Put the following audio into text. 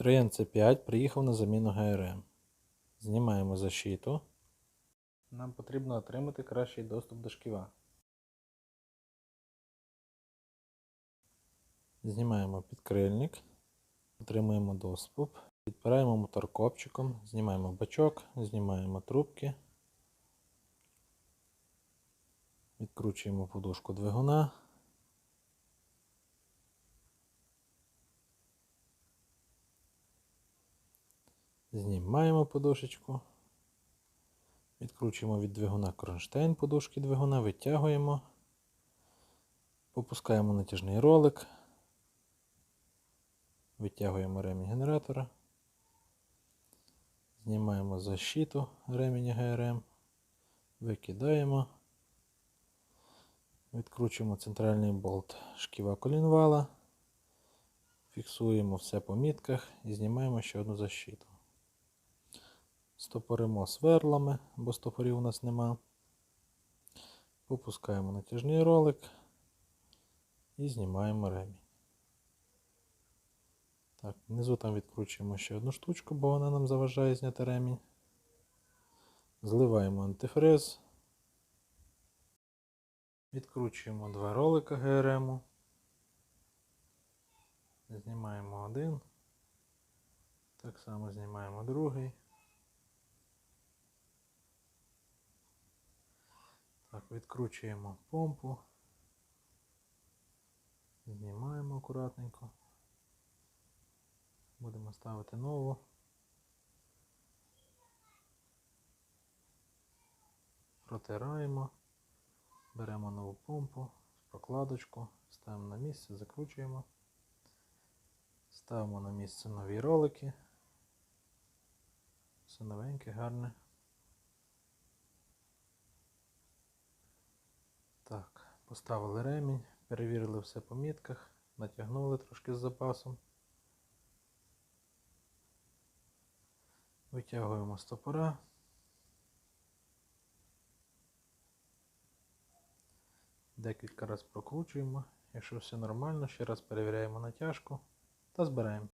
Троян С5 приїхав на заміну ГРМ. Знімаємо защиту. Нам потрібно отримати кращий доступ до шківа. Знімаємо підкрильник, отримуємо доступ, підпираємо мотор копчиком, знімаємо бачок, знімаємо трубки, відкручуємо подушку двигуна. Знімаємо подушечку. Відкручуємо від двигуна кронштейн подушки двигуна, витягуємо. Попускаємо натяжний ролик. Витягуємо ремінь генератора. Знімаємо защиту ременя ГРМ. Викидаємо. Відкручуємо центральний болт шківа колінвала. Фіксуємо все по мітках і знімаємо ще одну защиту. Стопоримо сверлами, бо стопорів у нас нема. Попускаємо натяжний ролик і знімаємо ремінь. Так, внизу там відкручуємо ще одну штучку, бо вона нам заважає зняти ремінь. Зливаємо антифриз. Відкручуємо два ролика ГРМ. Знімаємо один. Так само знімаємо другий. Відкручуємо помпу. Знімаємо акуратненько. Будемо ставити нову. Протираємо. Беремо нову помпу, прокладочку, ставимо на місце, закручуємо. Ставимо на місце нові ролики. Все новеньке, гарне. Так, поставили ремінь, перевірили все по мітках, натягнули трошки з запасом. Витягуємо стопора. Декілька разів прокручуємо. Якщо все нормально, ще раз перевіряємо натяжку та збираємо.